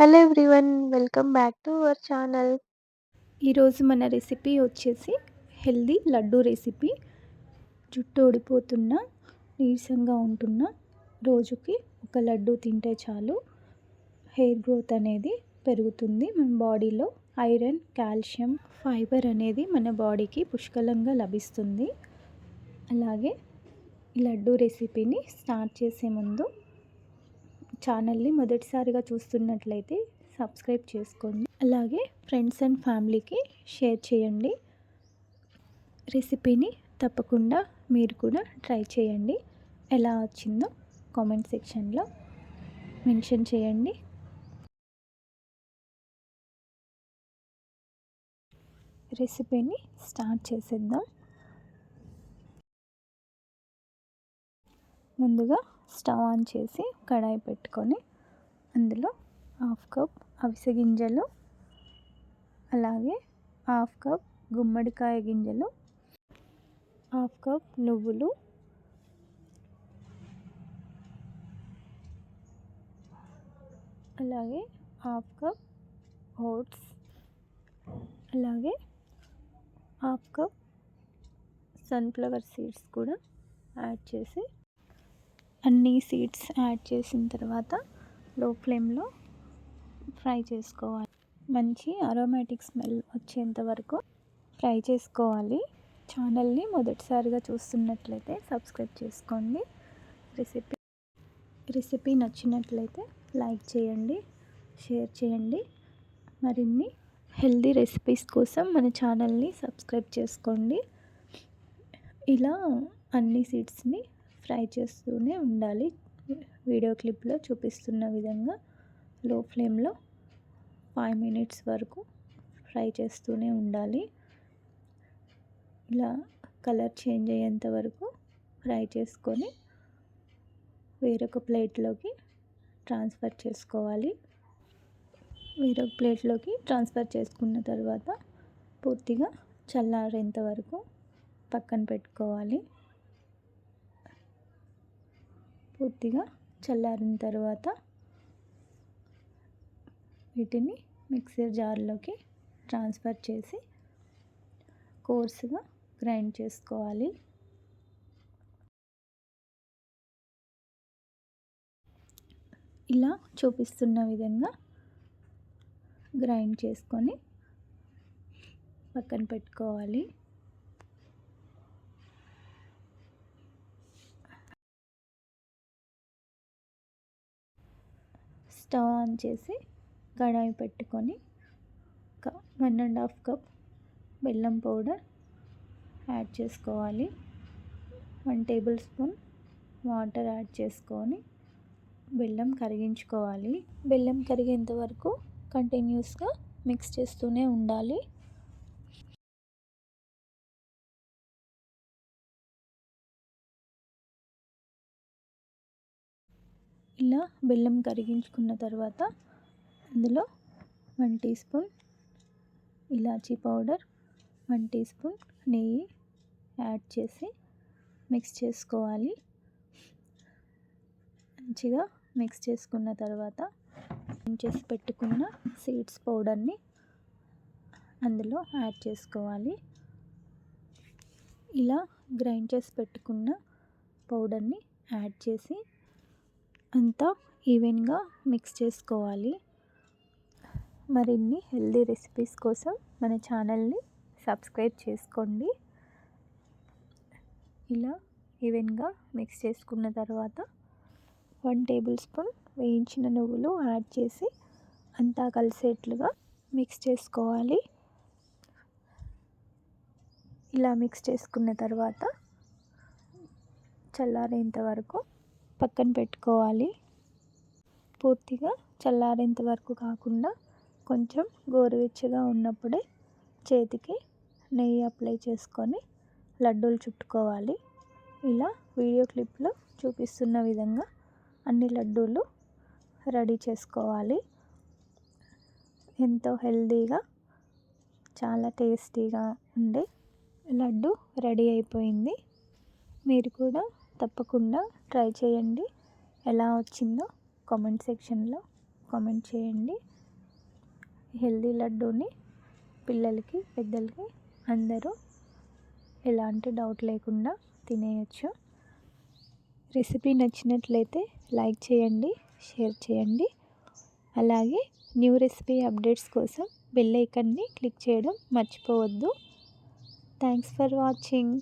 Hello everyone welcome back to our channel ఈరోజు మన recipe వచ్చేసి హెల్దీ లడ్డు రెసిపీ జుట్టు ఊడిపోతున్న నీరసంగా ఉంటున్న రోజుకి ఒక లడ్డు తింటే చాలు. హెయిర్ గ్రోత్ అనేది పెరుగుతుంది. మన బాడీలో ఐరన్ కాల్షియం ఫైబర్ అనేది మన బాడీకి పుష్కలంగా లభిస్తుంది. అలాగే లడ్డు రెసిపీని స్టార్ట్ చేసే ముందు ఛానల్ని మొదటిసారిగా చూస్తున్నట్లయితే సబ్స్క్రైబ్ చేసుకోండి. అలాగే ఫ్రెండ్స్ అండ్ ఫ్యామిలీకి షేర్ చేయండి. రెసిపీని తప్పకుండా మీరు కూడా ట్రై చేయండి. ఎలా వచ్చిందో కామెంట్ సెక్షన్లో మెన్షన్ చేయండి. రెసిపీని స్టార్ట్ చేసేద్దాం. ముందుగా స్టవ్ ఆన్ చేసి కడాయి పెట్టుకొని అందులో హాఫ్ కప్ అవిసె గింజలు అలాగే హాఫ్ కప్ గుమ్మడికాయ గింజలు హాఫ్ కప్ నువ్వులు అలాగే హాఫ్ కప్ ఓట్స్ అలాగే హాఫ్ కప్ సన్ఫ్లవర్ సీడ్స్ కూడా యాడ్ చేసి అన్ని సీడ్స్ యాడ్ చేసిన తర్వాత లో ఫ్లేమ్లో ఫ్రై చేసుకోవాలి. మంచి అరోమాటిక్ స్మెల్ వచ్చేంత వరకు ఫ్రై చేసుకోవాలి. ఛానల్ని మొదటిసారిగా చూస్తున్నట్లయితే సబ్స్క్రైబ్ చేసుకోండి. రెసిపీ రెసిపీ నచ్చినట్లయితే లైక్ చేయండి షేర్ చేయండి. మరిన్ని హెల్దీ రెసిపీస్ కోసం మన ఛానల్ని సబ్స్క్రైబ్ చేసుకోండి. ఇలా అన్ని సీడ్స్ని ఫ్రై చేస్తూనే ఉండాలి. వీడియో క్లిప్లో చూపిస్తున్న విధంగా లో ఫ్లేమ్లో ఫైవ్ మినిట్స్ వరకు ఫ్రై చేస్తూనే ఉండాలి. ఇలా కలర్ చేంజ్ అయ్యేంత వరకు ఫ్రై చేసుకొని వేరొక ప్లేట్లోకి ట్రాన్స్ఫర్ చేసుకోవాలి. వేరొక ప్లేట్లోకి ట్రాన్స్ఫర్ చేసుకున్న తర్వాత పూర్తిగా చల్లారేంత వరకు పక్కన పెట్టుకోవాలి. పూర్తిగా చల్లారిన తర్వాత వీటిని మిక్సర్ జార్లోకి ట్రాన్స్ఫర్ చేసి కోర్సుగా గ్రైండ్ చేసుకోవాలి. ఇలా చూపిస్తున్న విధంగా గ్రైండ్ చేసుకొని పక్కన పెట్టుకోవాలి. స్టవ్ ఆన్ చేసి కడాయి పెట్టుకొని వన్ అండ్ హాఫ్ కప్ బెల్లం పౌడర్ యాడ్ చేసుకోవాలి. One tablespoon water add చేసుకొని బెల్లం కరిగించుకోవాలి. బెల్లం కరిగేంత వరకు కంటిన్యూస్గా మిక్స్ చేస్తూనే ఉండాలి. ఇలా బెల్లం కరిగించుకున్న తర్వాత అందులో వన్ టీ స్పూన్ ఇలాచీ పౌడర్ వన్ టీ స్పూన్ నెయ్యి యాడ్ చేసి మిక్స్ చేసుకోవాలి. మంచిగా మిక్స్ చేసుకున్న తర్వాత చేసి పెట్టుకున్న సీడ్స్ పౌడర్ని అందులో యాడ్ చేసుకోవాలి. ఇలా గ్రైండ్ చేసి పెట్టుకున్న పౌడర్ని యాడ్ చేసి అంతా ఈవెన్గా మిక్స్ చేసుకోవాలి. మరిన్ని హెల్దీ రెసిపీస్ కోసం మన ఛానల్ని సబ్స్క్రైబ్ చేసుకోండి. ఇలా ఈవెన్గా మిక్స్ చేసుకున్న తర్వాత వన్ టేబుల్ స్పూన్ వేయించిన నువ్వులు యాడ్ చేసి అంతా కలిసేట్లుగా మిక్స్ చేసుకోవాలి. ఇలా మిక్స్ చేసుకున్న తర్వాత చల్లారేంత వరకు పక్కన పెట్టుకోవాలి. పూర్తిగా చల్లారేంత వరకు కాకుండా కొంచెం గోరువెచ్చగా ఉన్నప్పుడే చేతికి నెయ్యి అప్లై చేసుకొని లడ్డూలు చుట్టుకోవాలి. ఇలా వీడియో క్లిప్లో చూపిస్తున్న విధంగా అన్ని లడ్డూలు రెడీ చేసుకోవాలి. ఎంతో హెల్దీగా చాలా టేస్టీగా ఉండే లడ్డు రెడీ అయిపోయింది. మీరు కూడా తప్పకుండా ట్రై చేయండి. ఎలా వచ్చిందో కామెంట్ సెక్షన్లో కామెంట్ చేయండి. హెల్దీ లడ్డూని పిల్లలకి పెద్దలకి అందరూ ఎలాంటి డౌట్ లేకుండా తినేయచ్చు. రెసిపీ నచ్చినట్లయితే లైక్ చేయండి షేర్ చేయండి. అలాగే న్యూ రెసిపీ అప్డేట్స్ కోసం బెల్ ఐకన్ని క్లిక్ చేయడం మర్చిపోవద్దు. Thanks for watching.